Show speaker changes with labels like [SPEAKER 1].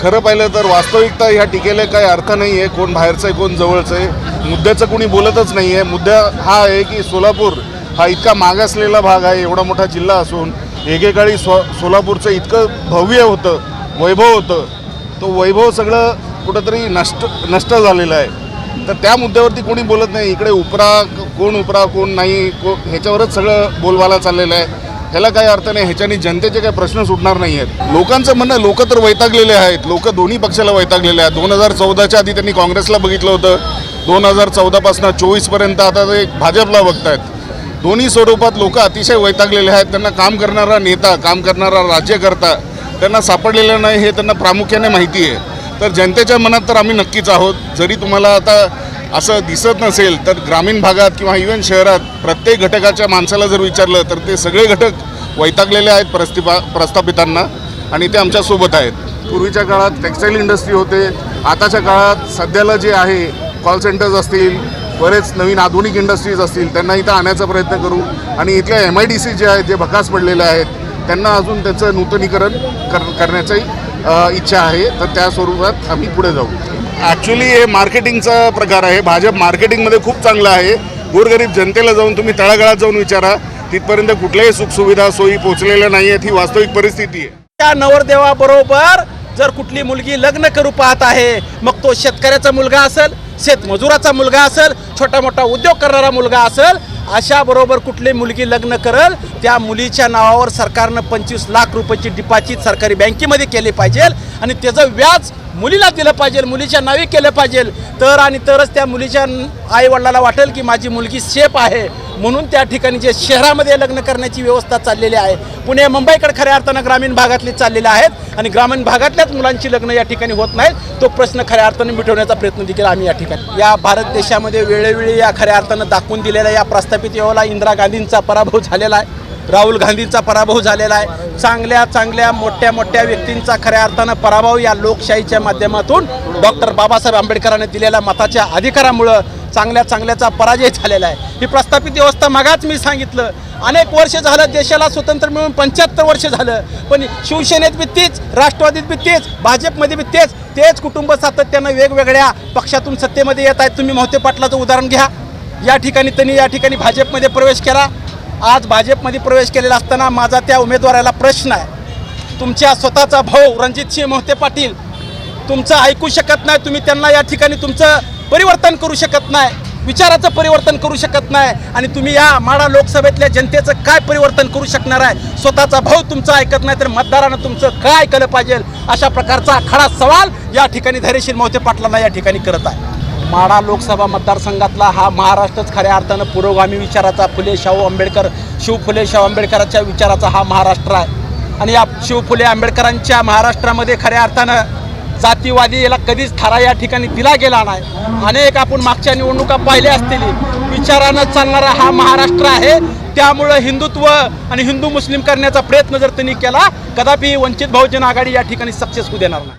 [SPEAKER 1] खरं पाहिलं तर वास्तविकता ह्या टीकेला काही अर्थ नाही आहे कोण बाहेरचं आहे कोण जवळचं आहे. मुद्द्याचं कोणी बोलतच नाही आहे मुद्दा हा आहे की सोलापूर हा इतका मागासलेला भाग आहे एवढा मोठा जिल्हा असून एकेकाळी स्व सोलापूरचं इतकं भव्य होतं वैभव होतं. तो वैभव सगळं कुठंतरी नष्ट नष्ट झालेलं आहे. तर त्या मुद्द्यावरती कोणी बोलत नाही. इकडे उपरा कोण उपरा कोण नाही को ह्याच्यावरच सगळं बोलवाला चाललेलं आहे. ह्याला काही अर्थ नाही ह्याच्याने जनतेचे काही प्रश्न सुटणार नाही आहेत लोकांचं म्हणणं लोक तर वैतागलेले आहेत. लोक दोन्ही पक्षाला वैतागलेले आहेत. दोन हजार चौदाच्या आधी त्यांनी काँग्रेसला बघितलं होतं. दोन हजार चौदापासून चोवीसपर्यंत आता ते भाजपला बघतायत. दोन्ही स्वरूपात लोक अतिशय वैतागलेले आहेत. त्यांना काम करणारा नेता काम करणारा राज्यकर्ता त्यांना सापडलेलं नाही हे त्यांना प्रामुख्याने माहिती आहे. तर जनतेच्या मनात तर आम्ही नक्कीच आहोत. जरी तुम्हाला आता असं दिसत नसेल तर ग्रामीण भागात किंवा इव्हन शहरात प्रत्येक घटकाच्या माणसाला जर विचारलं तर ते सगळे घटक वैतागलेले आहेत प्रस्थिपा प्रस्थापितांना आणि ते आमच्यासोबत आहेत. पूर्वीच्या काळात टेक्स्टाईल इंडस्ट्री होते. आताच्या काळात सध्याला जे आहे कॉल सेंटर्स असतील बरेच नवीन आधुनिक इंडस्ट्रीज असतील त्यांना इथं आणायचा प्रयत्न करू. आणि इथल्या एम आय डी सी जे आहेत जे भकास पडलेले आहेत त्यांना अजून त्याचं नूतनीकरण कर करण्याची इच्छा आहे. तर त्या स्वरूपात आम्ही पुढे जाऊ. ॲक्च्युली हे मार्केटिंगचा प्रकार आहे. भाजप मार्केटिंगमध्ये खूप चांगलं आहे. गोरगरीब जनतेला जाऊन तुम्ही तळागाळात जाऊन विचारा. तिथपर्यंत कुठल्याही सुखसुविधा सोयी पोहोचलेल्या नाही आहेत ही वास्तविक परिस्थिती आहे.
[SPEAKER 2] त्या नवरदेवाबरोबर जर कुठली मुलगी लग्न करू पाहत आहे मग तो शेतकऱ्याचा मुलगा असेल शेतमजुराचा मुलगा असेल छोटा मोठा उद्योग करणारा मुलगा असेल अशा बरोबर कुठली मुलगी लग्न करल त्या मुलीच्या नावावर सरकारनं पंचवीस लाख रुपयाची डिपॉझिट सरकारी बँकेमध्ये केले पाहिजे आणि त्याचं व्याज मुलीला दिलं पाहिजे मुलीच्या नावे केलं पाहिजे. तर आणि तरच त्या मुलीच्या आईवडिलाला वाटेल की माझी मुलगी सेफ आहे. म्हणून त्या ठिकाणी जे शहरामध्ये लग्न करण्याची व्यवस्था चाललेली आहे पुणे मुंबईकडे खऱ्या अर्थानं ग्रामीण भागातली चाललेले आहेत. आणि ग्रामीण भागातल्याच मुलांची लग्न या ठिकाणी होत नाहीत. तो प्रश्न खऱ्या अर्थानं मिटवण्याचा प्रयत्न देखील आम्ही या ठिकाणी या भारत देशामध्ये वेळोवेळी या खऱ्या अर्थानं दाखवून दिलेल्या या प्रस्थापित योला इंदिरा गांधींचा पराभव झालेला आहे. राहुल गांधींचा पराभव झालेला आहे. चांगल्या चांगल्या मोठ्या मोठ्या व्यक्तींचा खऱ्या अर्थानं पराभव या लोकशाहीच्या माध्यमातून डॉक्टर बाबासाहेब आंबेडकरांनी दिलेल्या मताच्या अधिकारामुळं चांगल्या चांगल्याचा पराजय झालेला आहे. ही प्रस्थापित व्यवस्था मगाच मी सांगितलं. अनेक वर्ष झालं देशाला स्वतंत्र मिळून पंच्याहत्तर वर्ष झालं. पण शिवसेनेत बी तीच राष्ट्रवादीत बी तेच भाजपमध्ये बी तेच तेच कुटुंब सातत्यानं वेगवेगळ्या पक्षातून सत्तेमध्ये येत आहेत. तुम्ही मोहते पाटलाचं उदाहरण घ्या. या ठिकाणी त्यांनी या ठिकाणी भाजपमध्ये प्रवेश केला. आज भाजपमध्ये प्रवेश केलेला असताना माझा त्या उमेदवाराला प्रश्न आहे. तुमच्या स्वतःचा भाऊ रणजितसिंह मोहते पाटील तुमचं ऐकू शकत नाही तुम्ही त्यांना या ठिकाणी तुमचं परिवर्तन करू शकत नाही विचाराचं परिवर्तन करू शकत नाही आणि तुम्ही या माडा लोकसभेतल्या जनतेचं काय परिवर्तन करू शकणार आहे? स्वतःचा भाऊ तुमचं ऐकत नाही तर मतदारानं तुमचं काय ऐकलं पाहिजे? अशा प्रकारचा खडा सवाल या ठिकाणी धैर्यशील मोहते पाटलांना या ठिकाणी करत आहे. माडा लोकसभा मतदारसंघातला हा महाराष्ट्रच खऱ्या अर्थानं पुरोगामी विचाराचा फुले शाहू आंबेडकर शिव फुले शाहू आंबेडकरांच्या विचाराचा हा महाराष्ट्र आहे. आणि या शिव फुले आंबेडकरांच्या महाराष्ट्रामध्ये खऱ्या अर्थानं जातीवादी याला कधीच थारा या ठिकाणी दिला गेला नाही. अनेक आपण मागच्या निवडणुका पाहिल्या असतील. विचारानं चालणारा हा महाराष्ट्र आहे. त्यामुळं हिंदुत्व आणि हिंदू मुस्लिम करण्याचा प्रयत्न जर त्यांनी केला कदापि वंचित बहुजन आघाडी या ठिकाणी सक्सेस होऊ देणार नाही.